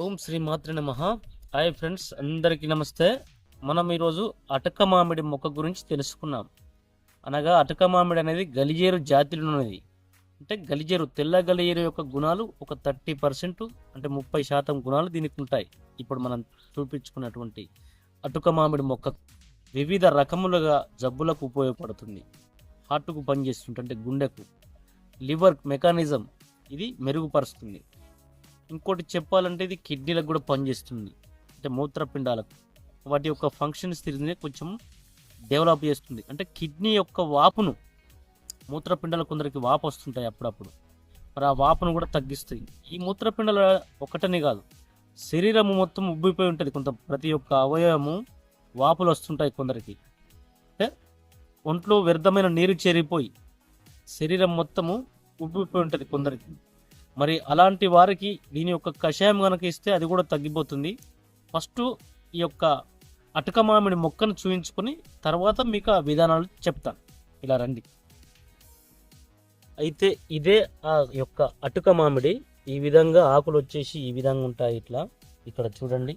ఓం శ్రీ మాత్రి నమ. Hi friends అందరికీ నమస్తే. మనం ఈరోజు అటక మామిడి మొక్క గురించి తెలుసుకున్నాం. అనగా అటక మామిడి అనేది గలిజేరు జాతిలోనేది. అంటే గలిజేరు తెల్ల గలిజేరు యొక్క గుణాలు ఒక థర్టీ పర్సెంట్ అంటే ముప్పై శాతం గుణాలు దీనికి ఉంటాయి. ఇప్పుడు మనం చూపించుకున్నటువంటి అటుక మామిడి మొక్క వివిధ రకములుగా జబ్బులకు ఉపయోగపడుతుంది. హార్ట్కు పనిచేస్తుంటే అంటే గుండెకు. లివర్ మెకానిజం ఇది మెరుగుపరుస్తుంది. ఇంకోటి చెప్పాలంటే ఇది కిడ్నీలకు కూడా పనిచేస్తుంది. అంటే మూత్రపిండాలకు. వాటి యొక్క ఫంక్షన్స్ తిరిగి కొంచెం డెవలప్ చేస్తుంది. అంటే కిడ్నీ యొక్క వాపును మూత్రపిండాలు కొందరికి వాపు వస్తుంటాయి అప్పుడప్పుడు. మరి ఆ వాపును కూడా తగ్గిస్తాయి. ఈ మూత్రపిండాల ఒకటనే కాదు శరీరము మొత్తం ఉబ్బిపోయి ఉంటుంది. కొంత ప్రతి ఒక్క అవయవము వాపులు వస్తుంటాయి కొందరికి. అంటే ఒంట్లో వ్యర్థమైన నీరు చేరిపోయి శరీరం మొత్తము ఉబ్బిపోయి ఉంటుంది కొందరికి. మరి అలాంటి వారికి దీని యొక్క కషాయం కనుక ఇస్తే అది కూడా తగ్గిపోతుంది. ఫస్ట్ ఈ యొక్క అటుక మామిడి మొక్కను చూయించుకొని తర్వాత మీకు ఆ విధానాలు చెప్తాను. ఇలా రండి. అయితే ఇదే ఆ యొక్క అటుక మామిడి ఈ విధంగా ఆకులు వచ్చేసి ఈ విధంగా ఉంటాయి ఇట్లా. ఇక్కడ చూడండి.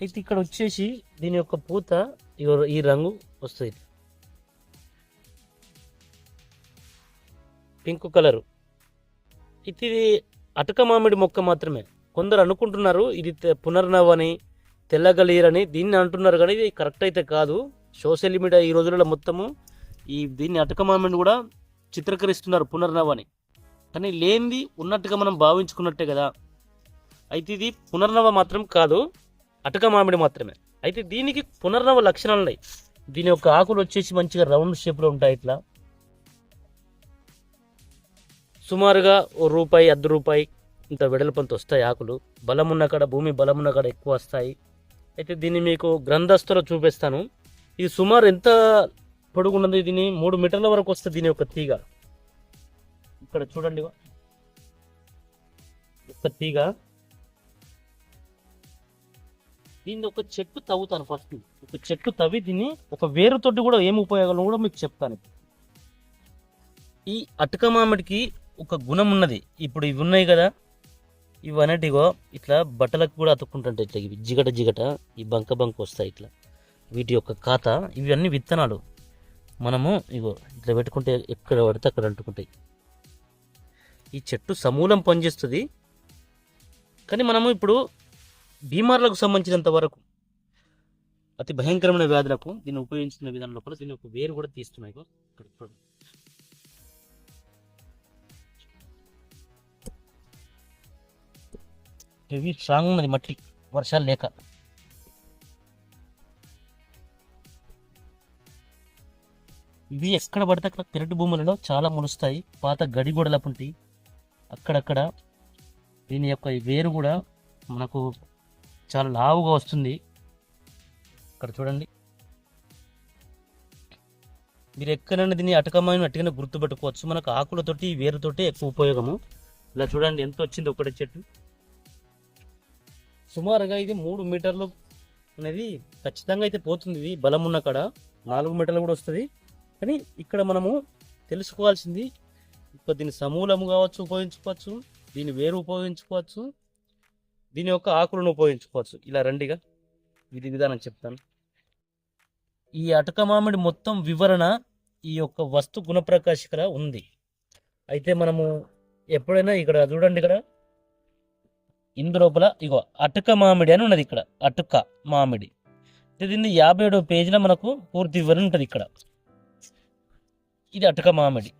అయితే ఇక్కడ వచ్చేసి దీని యొక్క పూత ఈ రంగు వస్తుంది. Pink colour. ఇది అటక మామిడి మొక్క మాత్రమే. కొందరు అనుకుంటున్నారు ఇది తె- పునర్నవని తెల్లగలీరని దీన్ని అంటున్నారు కానీ ఇది కరెక్ట్ అయితే కాదు. సోషల్ మీడియా ఈ రోజులలో మొత్తము ఈ దీన్ని అటక మామిడిని కూడా చిత్రీకరిస్తున్నారు పునర్నవని. కానీ లేనిది ఉన్నట్టుగా మనం భావించుకున్నట్టే కదా. అయితే ఇది పునర్నవ మాత్రం కాదు అటక మామిడి మాత్రమే. అయితే దీనికి పునర్నవ లక్షణాలు ఉన్నాయి. దీని యొక్క ఆకులు వచ్చేసి మంచిగా రౌండ్ షేప్లో ఉంటాయి ఇట్లా. సుమారుగా ఓ రూపాయి అర్ధ రూపాయి ఇంత వెడల్పంత వస్తాయి ఆకులు. బలం కాడ భూమి బలం కాడ ఎక్కువ వస్తాయి. అయితే దీన్ని మీకు గ్రంథస్థలో చూపిస్తాను. ఇది సుమారు ఎంత పొడుగున్నది దీని? మూడు మీటర్ల వరకు వస్తుంది దీని యొక్క తీగ. ఇక్కడ చూడండి. ఒక తీగ. దీన్ని ఒక చెట్టు తవ్వుతాను ఫస్ట్. ఒక చెట్టు తవ్వి దీన్ని ఒక వేరుతోటి కూడా ఏమి ఉపయోగాలు కూడా మీకు చెప్తాను. ఈ అటుక మామిడికి ఒక గుణం ఉన్నది. ఇప్పుడు ఇవి ఉన్నాయి కదా ఇవి అనేటిగో ఇట్లా బట్టలకు కూడా అతుక్కుంటుంటాయి ఇట్లా. ఇవి జిగట జిగట ఈ బంక బంక వస్తాయి ఇట్లా. వీటి యొక్క ఖాత ఇవన్నీ విత్తనాలు. మనము ఇగో ఇట్లా పెట్టుకుంటే ఎక్కడ పడితే అక్కడ అంటుకుంటాయి. ఈ చెట్టు సమూలం పనిచేస్తుంది. కానీ మనము ఇప్పుడు బీమార్లకు సంబంధించినంత వరకు అతి భయంకరమైన వ్యాధులకు దీన్ని ఉపయోగించిన విధానం లోపల దీని ఒక వేరు కూడా తీస్తున్నాయి. ఇక్కడ చూడండి. హెవీ స్ట్రాంగ్ ఉన్నది మట్టి వర్షాలు లేక. ఇవి ఎక్కడ పడితే అక్కడ పెరటి భూములలో చాలా ములుస్తాయి పాత గడిగోడల గోడలపు అక్కడక్కడ దీని యొక్క వేరు కూడా మనకు చాలా లావుగా వస్తుంది. ఇక్కడ చూడండి. మీరు ఎక్కడైనా దీన్ని అటకమైన అటుకనే గుర్తుపెట్టుకోవచ్చు. మనకు ఆకులతోటి ఈ వేరుతోటి ఎక్కువ ఉపయోగము. ఇలా చూడండి ఎంత వచ్చింది ఒకటి చెట్టు? సుమారుగా ఇది మూడు మీటర్లు అనేది ఖచ్చితంగా అయితే పోతుంది ఇది బలం ఉన్న కాడ. నాలుగు మీటర్లు కూడా వస్తుంది. కానీ ఇక్కడ మనము తెలుసుకోవాల్సింది ఇప్పుడు దీని సమూలము కావచ్చు ఉపయోగించుకోవచ్చు దీని వేరు ఉపయోగించుకోవచ్చు దీని యొక్క ఆకులను ఉపయోగించుకోవచ్చు. ఇలా రండిగా విధి విధానం చెప్తాను. ఈ అటక మామిడి మొత్తం వివరణ ఈ యొక్క వస్తు గుణప్రకాశికల ఉంది. అయితే మనము ఎప్పుడైనా ఇక్కడ చూడండి ఇక్కడ. ఇందు లోపల ఇగో అటుక మామిడి అని ఉన్నది ఇక్కడ అటుక మామిడి. దీన్ని యాభై ఏడో పేజీలో మనకు పూర్తి వివరణ ఉంటుంది ఇక్కడ. ఇది అటుక మామిడి.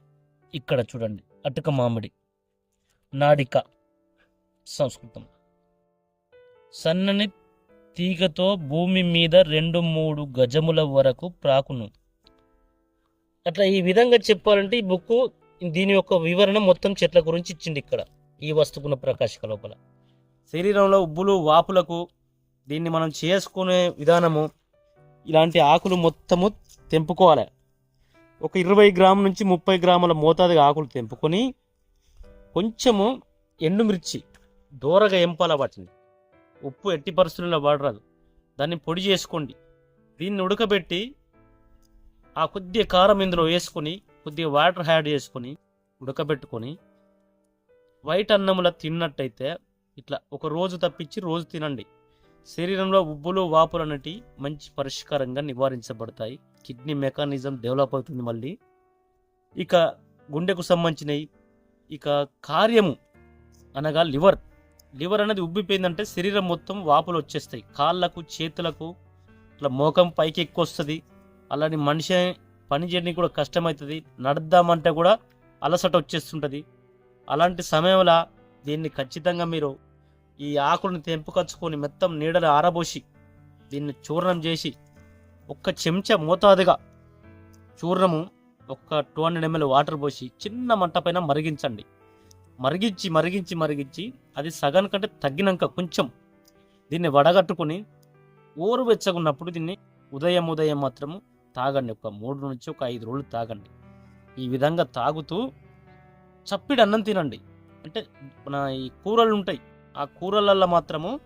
ఇక్కడ చూడండి అటుక మామిడి. నాడిక సంస్కృతం. సన్నని తీగతో భూమి మీద రెండు మూడు గజముల వరకు ప్రాకును. అట్లా ఈ విధంగా చెప్పాలంటే ఈ బుక్ దీని యొక్క వివరణ మొత్తం చెట్ల గురించి ఇచ్చింది ఇక్కడ ఈ వస్తుకున్న ప్రకాశిక లోపల. శరీరంలో ఉబ్బులు వాపులకు దీన్ని మనం చేసుకునే విధానము ఇలాంటి ఆకులు మొత్తము తెంపుకోవాలి. ఒక ఇరవై గ్రాముల నుంచి ముప్పై గ్రాముల మోతాదుగా ఆకులు తెంపుకొని కొంచెము ఎండుమిర్చి దూరగా ఎంపాల వాటిని. ఉప్పు ఎట్టి పరిస్థితుల్లో వాడరాదు. దాన్ని పొడి చేసుకోండి. దీన్ని ఉడకబెట్టి ఆ కొద్దిగా కారం ఇందులో వేసుకొని కొద్దిగా వాటర్ యాడ్ చేసుకొని ఉడకబెట్టుకొని వైట్ అన్నముల తిన్నట్టయితే ఇట్లా ఒక రోజు తప్పించి రోజు తినండి. శరీరంలో ఉబ్బులు వాపులు అనేటివి మంచి పరిష్కారంగా నివారించబడతాయి. కిడ్నీ మెకానిజం డెవలప్ అవుతుంది మళ్ళీ. ఇక గుండెకు సంబంధించినవి. ఇక కార్యము అనగా లివర్. లివర్ అనేది ఉబ్బిపోయిందంటే శరీరం మొత్తం వాపులు వచ్చేస్తాయి. కాళ్ళకు చేతులకు ఇట్లా మోకం పైకి ఎక్కువ వస్తుంది. అలానే మనిషి పని చేయడానికి కూడా కష్టమవుతుంది. నడద్దామంటే కూడా అలసట వచ్చేస్తుంటుంది. అలాంటి సమయంలో దీన్ని ఖచ్చితంగా మీరు ఈ ఆకులను తెంపుకొచ్చుకొని మొత్తం నీడలు ఆరబోసి దీన్ని చూర్ణం చేసి ఒక్క చెంచా మోతాదుగా చూర్ణము ఒక టూ హండ్రెడ్ ఎంఎల్ వాటర్ పోసి చిన్న మంట పైన మరిగించండి. మరిగించి మరిగించి మరిగించి అది సగం కంటే తగ్గినాక కొంచెం దీన్ని వడగట్టుకొని ఊరు వెచ్చగున్నప్పుడు దీన్ని ఉదయం ఉదయం మాత్రము తాగండి. ఒక మూడు నుంచి ఒక ఐదు రోజులు తాగండి. ఈ విధంగా తాగుతూ చప్పిడి అన్నం తినండి. అంటే మన ఈ కూరలు ఉంటాయి. ఆ కూరలల్లో మాత్రము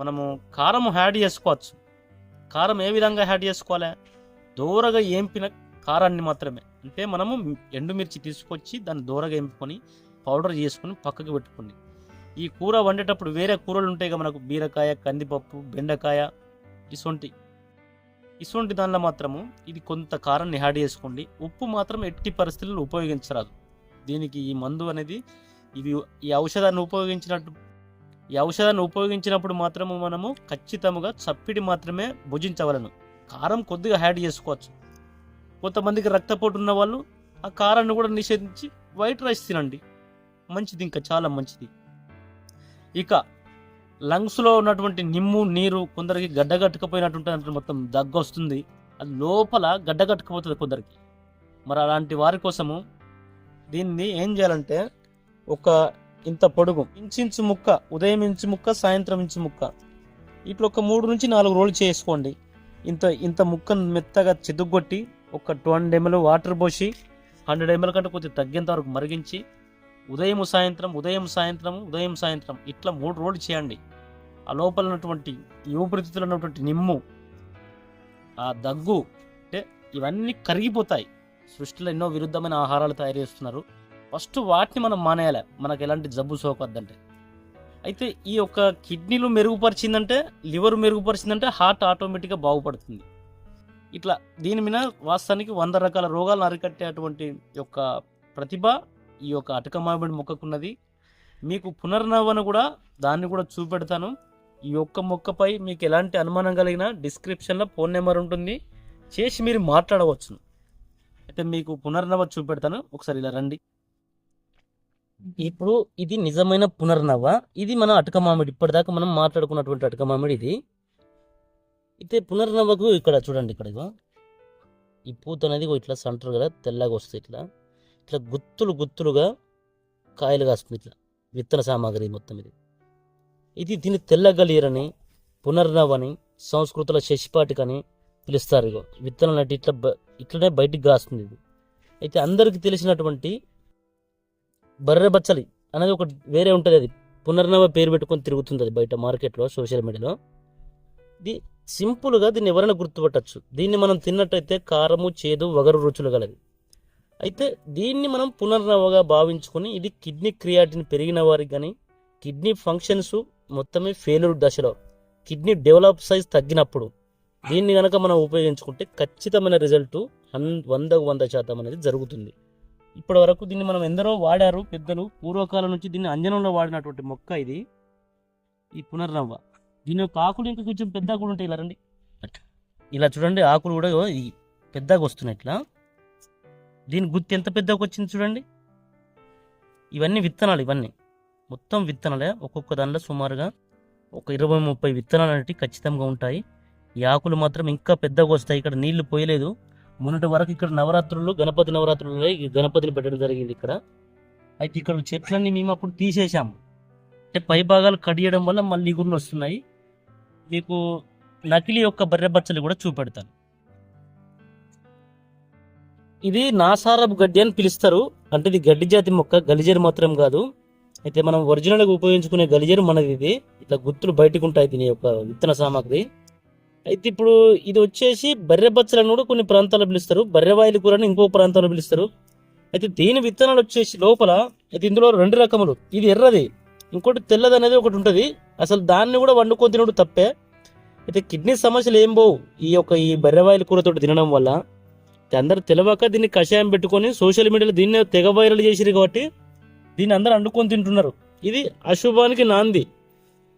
మనము కారం యాడ్ చేసుకోవచ్చు. కారం ఏ విధంగా యాడ్ చేసుకోవాలి? దూరగా ఏంపిన కారాన్ని మాత్రమే. అంటే మనము ఎండుమిర్చి తీసుకొచ్చి దాన్ని దూరగా ఎంపుకొని పౌడర్ చేసుకొని పక్కకు పెట్టుకోండి. ఈ కూర వండేటప్పుడు వేరే కూరలు ఉంటాయి కదా మనకు బీరకాయ కందిపప్పు బెండకాయ ఇసొంటి. ఇసొంటి దానిలో మాత్రము ఇది కొంత కారాన్ని యాడ్ చేసుకోండి. ఉప్పు మాత్రం ఎట్టి పరిస్థితుల్లో ఉపయోగించరాదు. దీనికి ఈ మందు అనేది ఇవి ఈ ఔషధాన్ని ఉపయోగించినట్టు ఈ ఔషధాన్ని ఉపయోగించినప్పుడు మాత్రము మనము ఖచ్చితంగా చప్పిడి మాత్రమే భుజించవలను. కారం కొద్దిగా యాడ్ చేసుకోవచ్చు. కొంతమందికి రక్తపోటు ఉన్న వాళ్ళు ఆ కారాన్ని కూడా నిషేధించి వైట్ రైస్ తినండి. మంచిది ఇంకా చాలా మంచిది. ఇక లంగ్స్లో ఉన్నటువంటి నిమ్ము నీరు కొందరికి గడ్డగట్టుకపోయినట్టు మొత్తం దగ్గు వస్తుంది అది లోపల గడ్డగట్టుకుపోతుంది కొందరికి. మరి అలాంటి వారి కోసము దీన్ని ఏం చేయాలంటే ఒక ఇంత పొడుగు. ఇంచు ముక్క ఉదయం ఇంచు ముక్క సాయంత్రం ఇంచు ముక్క. ఇట్లా ఒక మూడు నుంచి నాలుగు రోజులు చేసుకోండి. ఇంత ఇంత ముక్కను మెత్తగా చెదుగొట్టి ఒక టూ హండ్రెడ్ ఎంఎల్ వాటర్ పోసి హండ్రెడ్ ఎంఎల్ కంటే కొద్దిగా తగ్గేంత వరకు మరిగించి ఉదయం సాయంత్రం ఉదయం సాయంత్రం ఉదయం సాయంత్రం ఇట్లా మూడు రోజులు చేయండి. ఆ లోపల ఉన్నటువంటి ఊపిరితిత్తులు ఉన్నటువంటి నిమ్ము ఆ దగ్గు అంటే ఇవన్నీ కరిగిపోతాయి. సృష్టిలో ఎన్నో విరుద్ధమైన ఆహారాలు తయారు చేస్తున్నారు. ఫస్ట్ వాటిని మనం మానేయాలి. మనకు ఎలాంటి జబ్బు సోకొద్దంటే. అయితే ఈ యొక్క కిడ్నీలు మెరుగుపరిచిందంటే లివర్ మెరుగుపరిచిందంటే హార్ట్ ఆటోమేటిక్గా బాగుపడుతుంది. ఇట్లా దీని మీద వాస్తవానికి వంద రకాల రోగాలను అరికట్టేటువంటి యొక్క ప్రతిభ ఈ యొక్క అటక మామిడి మొక్కకున్నది. మీకు పునర్నవన కూడా దాన్ని కూడా చూపెడతాను. ఈ యొక్క మొక్కపై మీకు ఎలాంటి అనుమానం కలిగినా డిస్క్రిప్షన్లో ఫోన్ నెంబర్ ఉంటుంది. చేసి మీరు మాట్లాడవచ్చును. అయితే మీకు పునర్నవ చూపెడతాను. ఒకసారి ఇలా రండి. ఇప్పుడు ఇది నిజమైన పునర్నవ. ఇది మన అటక మామిడి. ఇప్పటిదాకా మనం మాట్లాడుకున్నటువంటి అటక మామిడి ఇది. అయితే పునర్నవకు ఇక్కడ చూడండి ఇక్కడ ఇగో. ఈ పూత అనేది ఇట్లా సెంటర్ కదా తెల్లగా వస్తుంది ఇట్లా. ఇట్లా గుత్తులు గుత్తులుగా కాయలు కాస్తుంది ఇట్లా. విత్తన సామాగ్రి మొత్తం ఇది. ఇది దీన్ని తెల్లగలియరని పునర్నవని సంస్కృతుల శశిపాటికని పిలుస్తారు ఇగో. విత్తనం అంటే ఇట్లా ఇట్లనే బయటికి కాస్తుంది ఇది. అయితే అందరికీ తెలిసినటువంటి బర్రె బచ్చలి అనేది ఒక వేరే ఉంటుంది అది. పునర్నవ పేరు పెట్టుకొని తిరుగుతుంది అది బయట మార్కెట్లో సోషల్ మీడియాలో. ఇది సింపుల్గా దీన్ని ఎవరైనా గుర్తుపట్టచ్చు. దీన్ని మనం తిన్నట్టయితే కారము చేదు వగరు రుచులు గలది అయితే దీన్ని మనం పునర్నవగా భావించుకొని ఇది కిడ్నీ క్రియాటిన్ పెరిగిన వారికి కానీ కిడ్నీ ఫంక్షన్స్ మొత్తమే ఫెయిల్యూర్ దశలో కిడ్నీ డెవలప్ సైజ్ తగ్గినప్పుడు దీన్ని కనుక మనం ఉపయోగించుకుంటే ఖచ్చితమైన రిజల్ట్ హన్ వందకు వంద శాతం అనేది జరుగుతుంది. ఇప్పటి వరకు దీన్ని మనం ఎందరో వాడారు పెద్దలు. పూర్వకాలం నుంచి దీన్ని అంజనంలో వాడినటువంటి మొక్క ఇది. ఈ పునర్నవ్వ దీని యొక్క ఆకులు ఇంకా కొంచెం పెద్దగా కూడా ఉంటాయి ఇలా రండి. ఇలా చూడండి ఆకులు కూడా ఈ పెద్దగా వస్తున్నాయి ఇట్లా. దీని గుత్తి ఎంత పెద్దగా వచ్చింది చూడండి. ఇవన్నీ విత్తనాలు ఇవన్నీ. మొత్తం విత్తనాలే. ఒక్కొక్క దానిలో సుమారుగా ఒక ఇరవై ముప్పై విత్తనాలు అనేవి ఖచ్చితంగా ఉంటాయి. ఈ ఆకులు మాత్రం ఇంకా పెద్దగా వస్తాయి. ఇక్కడ నీళ్ళు పోయలేదు. మొన్నటి వరకు ఇక్కడ నవరాత్రులు గణపతి నవరాత్రులు గణపతిని పెట్టడం జరిగింది ఇక్కడ. అయితే ఇక్కడ చెట్లన్నీ మేము అప్పుడు తీసేసాము అంటే పై భాగాలు కడియడం వల్ల మళ్ళీ ఇగుర్లు వస్తున్నాయి. మీకు నకిలీ యొక్క బర్రె బచ్చలు కూడా చూపెడతాను. ఇది నాసారపు గడ్డి అని పిలుస్తారు. అంటే ఇది గడ్డి జాతి మొక్క గలిజేరు మాత్రం కాదు. అయితే మనం ఒరిజినల్గా ఉపయోగించుకునే గలిజేరు మనది ఇది. ఇట్లా గుర్తులు బయటకు ఉంటాయి దీని యొక్క విత్తన సామాగ్రి. అయితే ఇప్పుడు ఇది వచ్చేసి బర్రె బచ్చలను కూడా కొన్ని ప్రాంతాల్లో పిలుస్తారు. బర్రెవాయిల కూరని ఇంకో ప్రాంతంలో పిలుస్తారు. అయితే దీని విత్తనాలు వచ్చేసి లోపల అయితే ఇందులో రెండు రకములు. ఇది ఎర్రది ఇంకోటి తెల్లది అనేది ఒకటి ఉంటుంది. అసలు దాన్ని కూడా వండుకొని తినడం తప్పే. అయితే కిడ్నీ సమస్యలు ఏం పోవు. ఈ యొక్క ఈ బర్రెవాయిల కూరతో తినడం వల్ల. అందరు తెలియక దీన్ని కషాయం పెట్టుకొని సోషల్ మీడియాలో దీన్ని తెగ వైరల్ చేసిరు కాబట్టి దీన్ని అందరూ వండుకొని తింటున్నారు. ఇది అశుభానికి నాంది.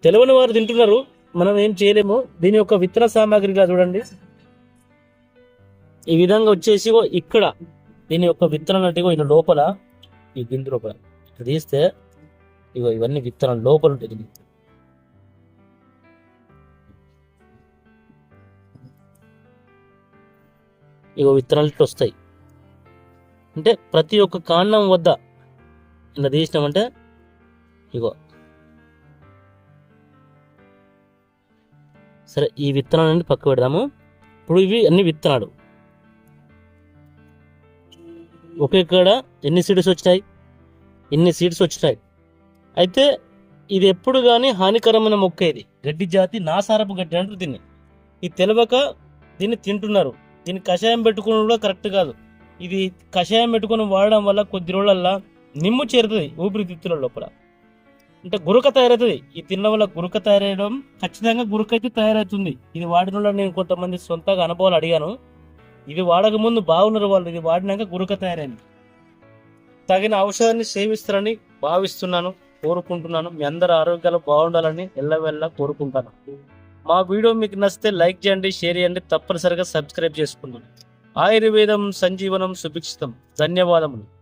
తెలవని వారు తింటున్నారు. మనం ఏం చేయలేము. దీని యొక్క విత్తన సామాగ్రిగా చూడండి. ఈ విధంగా వచ్చేసి ఇక్కడ దీని యొక్క విత్తనం అంటే ఇగో లోపల ఈ గింజ లోపల. ఇక్కడ తీస్తే ఇగో ఇవన్నీ విత్తనం లోపల ఉంటుంది ఇగో విత్తనాలు ఇట్లా వస్తాయి. అంటే ప్రతి ఒక్క కాండం వద్ద ఇలా తీసినామంటే ఇగో సరే ఈ విత్తనాలన్నీ పక్క పెడదాము. ఇప్పుడు ఇవి అన్ని విత్తనాలు. ఒకే కాడ ఎన్ని సీడ్స్ వచ్చినాయి? ఎన్ని సీడ్స్ వచ్చినాయి? అయితే ఇది ఎప్పుడు కానీ హానికరమైన మొక్క ఇది. గడ్డి జాతి నాసారపు గడ్డి అంటారు దీన్ని. ఇది తెలవక దీన్ని తింటున్నారు. దీన్ని కషాయం పెట్టుకోవడం కూడా కరెక్ట్ కాదు. ఇది కషాయం పెట్టుకొని వాడడం వల్ల కొద్ది రోజులల్లా నిమ్ము చేరుతుంది ఊపిరితిత్తుల లోపల. అంటే గురుక తయారవుతుంది. ఈ తినడం వల్ల గురుక తయారయ్యడం ఖచ్చితంగా గురుక అయితే తయారవుతుంది. ఇది వాడిన నేను కొంతమంది సొంతగా అనుభవాలు అడిగాను. ఇది వాడక ముందు బాగున్నారు వాళ్ళు. ఇది వాడినాక గురుక తయారైంది. తగిన ఔషధాన్ని సేవిస్తారని భావిస్తున్నాను కోరుకుంటున్నాను. మీ అందరి ఆరోగ్యాలు బాగుండాలని ఎల్లవెల్ల కోరుకుంటాను. మా వీడియో మీకు నచ్చితే లైక్ చేయండి షేర్ చేయండి. తప్పనిసరిగా సబ్స్క్రైబ్ చేసుకుంటాను ఆయుర్వేదం సంజీవనం సుభిక్షితం. ధన్యవాదములు.